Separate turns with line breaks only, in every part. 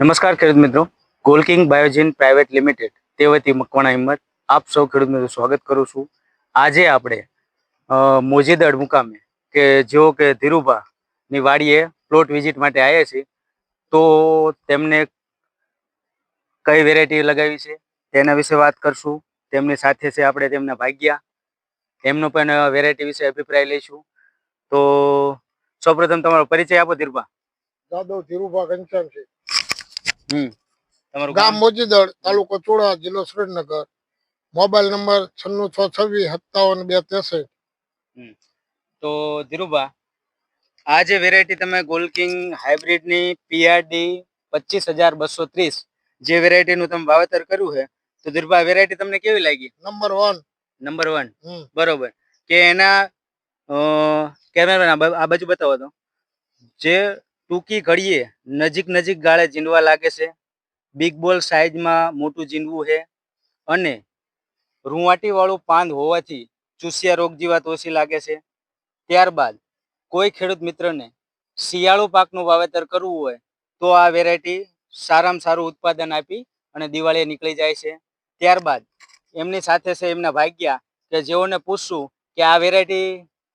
નમસ્કાર ખેડૂત મિત્રો. ગોલકિંગ બાયોજીન પ્રાઇવેટ લિમિટેડ તે વતી મકવાણા હિંમત આપ સૌ ખેડૂત મિત્રો સ્વાગત કરું છું. આજે આપણે મોજીદડ મુકામે કે જેઓ કે ધીરુભાની વાડીએ પ્લોટ વિઝિટ માટે આવ્યા છે તો તેમને કઈ વેરાયટી લગાવી છે, તેના વિશે વાત કરશું. તેમની સાથે છે આપણે તેમના ભાગ્યા. એમનો પણ વેરાયટી વિશે અભિપ્રાય લઈશું. તો સૌપ્રથમ તમારો પરિચય આપો ધીરુભા.
દાદો ધીરુભા ઘનશ્યામ છે.
તમારું
ગામ મોજીદળ તાલુકો ચોડા જિલ્લો સુરેન્દ્રનગર. મોબાઈલ નંબર છન્નું છ છવ્વીસ સત્તાવન બે ત્રેસઠ.
તો ધીરુભા આ જે વેરાયટી તમે ગોલકિંગ હાઇબ્રિડની પીઆરડી પચીસ હજાર બસો ત્રીસ જે વેરાયટીનું તમે વાવેતર કર્યું છે તો ધીરુભા વેરાયટી તમને કેવી લાગી?
Number one.
નંબર વન
હમ.
બરોબર. કે એના કેમેરા આ બાજુ બતાવો તો. જે ટૂંકી ઘડીએ નજીક નજીક ગાળે જીંડવા લાગે છે. બિગ બોલ સાઈઝમાં મોટું ઝીંડવું છે. અને રૂંવાટીવાળું વાળું પાન હોવાથી ચૂસિયા રોગ જીવાત ઓછી લાગે છે. ત્યારબાદ કોઈ ખેડૂત મિત્રને શિયાળુ પાકનું વાવેતર કરવું હોય તો આ વેરાયટી સારામાં સારું ઉત્પાદન આપી અને દિવાળીએ નીકળી જાય છે. ત્યારબાદ એમની સાથે છે એમના ભાગ્યા કે જેઓને પૂછશું કે આ વેરાયટી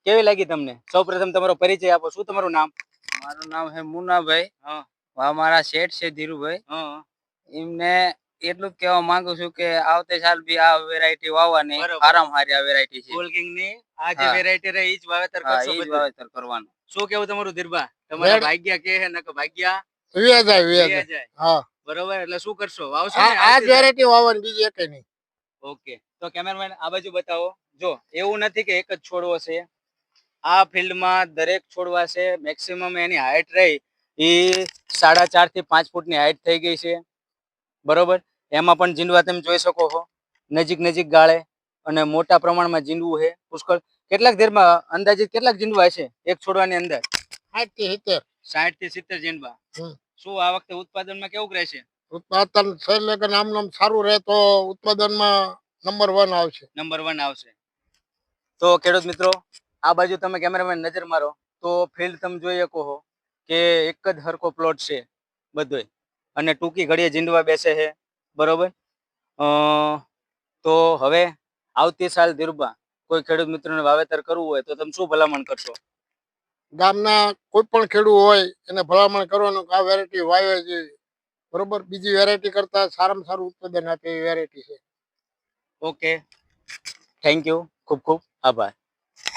કેવી લાગી તમને? સૌપ્રથમ તમારો પરિચય આપો. શું તમારું નામ?
મારું નામ હે મુનાભાઈ.
હા.
મારા શેઠ છે ધીરુભાઈ. એમને એટલું જ કહેવા માંગુ છું કે આવતે સાલ બી આ વેરાયટી વાવવાની આરામ હારી આ વેરાયટી છે.
ગોલ્કિંગની આ જે વેરાયટી રહે ઈ જ વાવેતર કરશો
ઈ વાવેતર કરવાનું.
શું કેવું તમારું ધીરબા તમારા ભાગ્યા કે હે નક ભાગ્યા?
વિયા જાય વિયા જાય હા.
બરોબર એટલે શું કરશો? વાવશો
આ? વેરાયટી વાવવાની બીજી એકે નહીં.
ઓકે તો કેમેરામેન આ બાજુ બતાવો. જો એવું નથી કે એક જ છોડવો છે. આ ફિલ્ડમાં દરેક છોડવા છે. મેક્સિમમ એની હાઇટ રહી. એ સાડા ચારથી પાંચ ફૂટની હાઇટ થઈ ગઈ છે. બરોબર? એમાં પણ જીંડવા તમે જોઈ શકો છો. નજીક નજીક ગાળે અને મોટા પ્રમાણમાં જીંડવું છે. પુષ્કળ. કેટલાક ધેરમાં અંદાજિત કેટલાક જીંડવા છે એક છોડવાની અંદર?
સાઠથી સિત્તેર.
સાઠથી સિત્તેર જીંડવા શું આ વખતે ઉત્પાદનમાં કેવું રહેશે?
ઉત્પાદન છે લગન આમ નામ સારું રહે તો ઉત્પાદનમાં નંબર વન આવશે.
નંબર વન આવશે. તો ખેડૂત મિત્રો આ બાજુ તમે કેમેરામેન નજર મારો તો ફિલ્ડ તમે જોઈ શકો છો કે એક જ હરકો પ્લોટ છે બધોય. અને ટૂંકી ઘડીએ જીંડવા બેસે છે બરોબર? અ, તો હવે આવતી સાલ ધીરુબા કોઈ ખેડૂત મિત્રોને વાવેતર કરવું હોય તો તમે શું ભલામણ કરશો?
ગામના કોઈ પણ ખેડૂત હોય એને ભલામણ કરવાનું આ વેરાયટી વાવે છે બરોબર? બીજી વેરાયટી કરતા સારામાં સારું ઉત્પાદન આપે એ વેરાયટી છે.
ઓકે થેન્ક યુ ખૂબ ખૂબ આભાર.